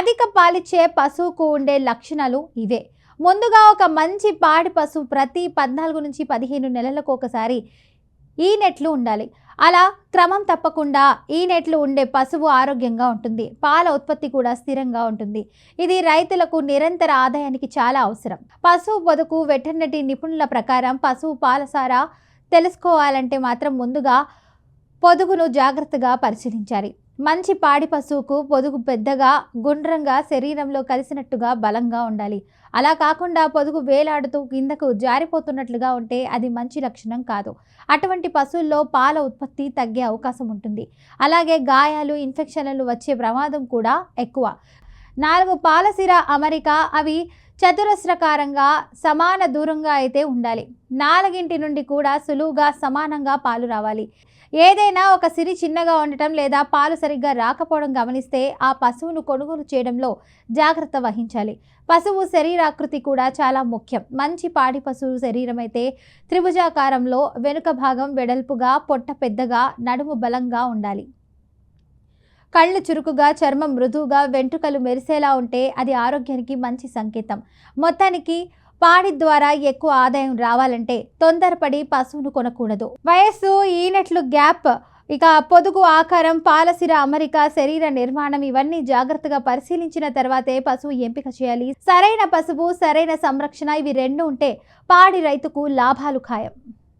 అధిక పాలిచ్చే పశువుకు ఉండే లక్షణాలు ఇవే. ముందుగా ఒక మంచి పాడి పశువు ప్రతి పద్నాలుగు నుంచి పదిహేను నెలలకు ఒకసారి ఈ నెట్లు ఉండాలి. అలా క్రమం తప్పకుండా ఈ నెట్లు ఉండే పశువు ఆరోగ్యంగా ఉంటుంది. పాల ఉత్పత్తి కూడా స్థిరంగా ఉంటుంది. ఇది రైతులకు నిరంతర ఆదాయానికి చాలా అవసరం. పశువు పొదుపు వెటర్నరీ నిపుణుల ప్రకారం పశువు పాలసారా తెలుసుకోవాలంటే మాత్రం ముందుగా పొదుగును జాగ్రత్తగా పరిశీలించాలి. మంచి పాడి పశువుకు పొదుగు పెద్దగా గుండ్రంగా శరీరంలో కలిసినట్టుగా బలంగా ఉండాలి. అలా కాకుండా పొదుగు వేలాడుతూ కిందకు జారిపోతున్నట్లుగా ఉంటే అది మంచి లక్షణం కాదు. అటువంటి పశువుల్లో పాల ఉత్పత్తి తగ్గే అవకాశం ఉంటుంది. అలాగే గాయాలు ఇన్ఫెక్షన్లు వచ్చే ప్రమాదం కూడా ఎక్కువ. నాలుగు పాలసిర అమరిక అవి చతురస్రకారంగా సమాన దూరంగా అయితే ఉండాలి. నాలుగింటి నుండి కూడా సులువుగా సమానంగా పాలు రావాలి. ఏదైనా ఒక సిరి చిన్నగా ఉండటం లేదా పాలు సరిగ్గా రాకపోవడం గమనిస్తే ఆ పశువును కొనుగోలు చేయడంలో జాగ్రత్త వహించాలి. పశువు శరీరాకృతి కూడా చాలా ముఖ్యం. మంచి పాడి పశువు శరీరం అయితే త్రిభుజాకారంలో వెనుక భాగం వెడల్పుగా పొట్ట పెద్దగా నడుము బలంగా ఉండాలి. కళ్ళు చురుకుగా చర్మం మృదువుగా వెంట్రుకలు మెరిసేలా ఉంటే అది ఆరోగ్యానికి మంచి సంకేతం. మొత్తానికి పాడి ద్వారా ఎక్కువ ఆదాయం రావాలంటే తొందరపడి పశువును కొనకూడదు. వయస్సు ఈనెట్లు గ్యాప్ ఇక పొదుగు ఆకారం పాలసిర అమరిక శరీర నిర్మాణం ఇవన్నీ జాగ్రత్తగా పరిశీలించిన తర్వాతే పశువు ఎంపిక చేయాలి. సరైన పశువు సరైన సంరక్షణ ఇవి రెండు ఉంటే పాడి రైతుకు లాభాలు ఖాయం.